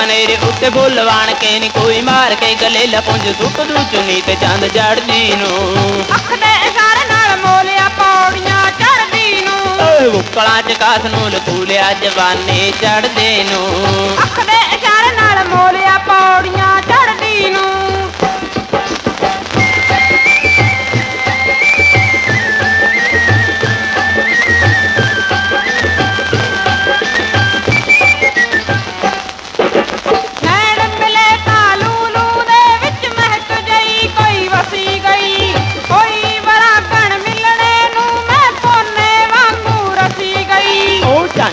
ਬਨੇਰੇ ਉੱਤੇ ਫੁੱਲ ਵਾਣ ਕੇ ਨੀ ਕੋਈ ਮਾਰ ਕੇ ਗਲੇ ਲਪੁੰਜ ਸੁੱਕ ਦੂ ਚੁੰਨੀ ਤੇ ਚੰਦ ਚੜਦੀ ਨੂੰ। ਅੱਖ ਦੇ ਇਸ਼ਾਰੇ ਨਾਲ ਮੋਲਿਆ ਪੌੜੀਆਂ ਚੜਦੀ ਨੂੰ। ਓਏ ਉਕਲਾਂ ਚ ਕਾਸ ਨੂੰ ਲਕੂ ਲਿਆ ਜਵਾਨੇ ਚੜਦੇ ਨੂੰ। ਅੱਖ ਦੇ ਇਸ਼ਾਰੇ ਨਾਲ ਮੋਲਿਆ ਪੌੜੀਆਂ ਚੜਦੀ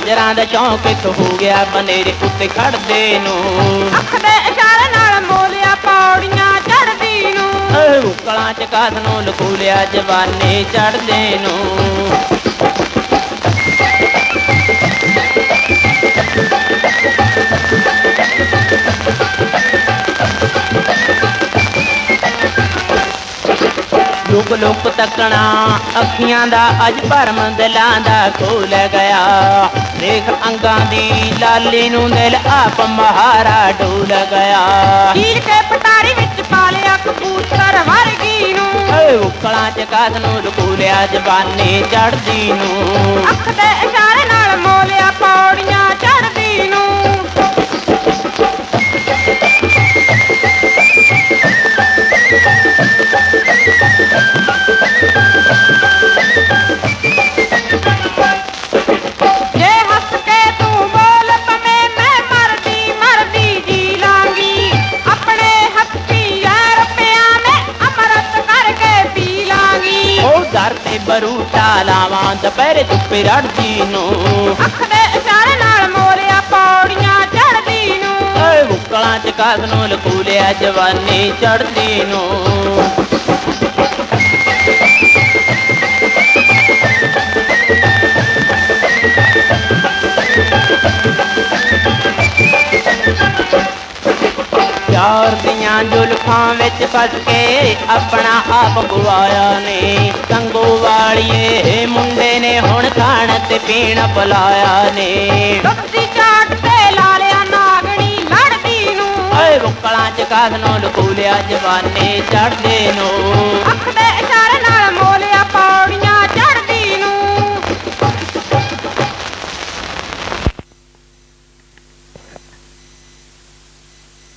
ਝਾਂਜਰਾਂ ਦਾ ਚੌਂਕ ਇੱਥੋਂ ਹੋ ਗਿਆ ਬਨੇਰੇ ਉੱਤੇ ਖੜਦੇ ਨੂੰ। ਅੱਖ ਦੇ ਇਸ਼ਾਰੇ ਨਾਲ ਮੋਲਿਆ ਪੌੜੀਆਂ ਚੜਦੀ ਨੂੰ। ਓਏ ਉਕਲਾਂ ਚ ਕਾਸ ਨੂੰ ਲਕੂ ਲਿਆ ਜਵਾਨੇ ਚੜਦੇ ਨੂੰ। ਲੁਕ ਲੁਕ ਤੱਕਣਾ ਅੱਖੀਆਂ ਦਾ ਅੱਜ ਭਰਮ ਦਿਲਾਂ ਦਾ ਖੋਲ ਗਿਆ। ਦੇਖ ਅੰਗਾਂ ਦੀ ਲਾਲੀ ਨੂੰ ਦਿਲ ਆਪ ਮਹਾਰਾ ਡੋਲ ਗਿਆ। ਹੀਰ ਕੇ ਪਟਾਰੀ ਵਿੱਚ ਪਾ ਲਿਆ ਕਬੂਤਰ ਵਰਗੀ ਨੂੰ। ਓਏ ਉਕਲਾਂ ਚ ਕਾਸ ਨੂੰ ਲਕੂ ਲਿਆ ਜਵਾਨੇ ਚੜਦੀ ਨੂੰ। ਅੱਖ ਦੇ ਬਰੂਟਾ ਲਾਵਾਂ ਦੁਪਹਿਰੇ ਧੁੱਪੇ ਰੜਦੀ ਨੂੰ। ਅੱਖ ਦੇ ਇਸ਼ਾਰੇ ਨਾਲ ਮੋਲਿਆ ਪੌੜੀਆਂ ਚੜਦੀ ਨੂੰ। ਓਏ ਉਕਲਾਂ ਚ ਕਾਸ ਨੂੰ ਲਕੂ ਲਿਆ ਜਵਾਨੇ ਚੜਦੀ ਨੂੰ। ਦੀਆਂ ਜ਼ੁਲਫਾਂ ਵਿੱਚ ਫਸ ਕੇ ਆਪਣਾ ਆਪ ਗਵਾਇਆ ਨੇ। ਸੰਗੋ ਵਾਲੀਏ ਮੁੰਡੇ ਨੇ ਹੁਣ ਖਾਣ ਤੇ ਪੀਣ ਬੁਲਾਇਆ ਨੇ। ਦੁੱਧ ਚਾਟ ਤੇ ਲਾ ਲਿਆ ਨਾਗਣੀ ਲੜਦੀ ਨੂੰ। ਓਏ ਬੁੱਕਲਾਂ ਚ ਕਾਸ ਨੂੰ ਲਕੂ ਲਿਆ ਜਵਾਨੇ ਚੜਦੇ ਨੂੰ।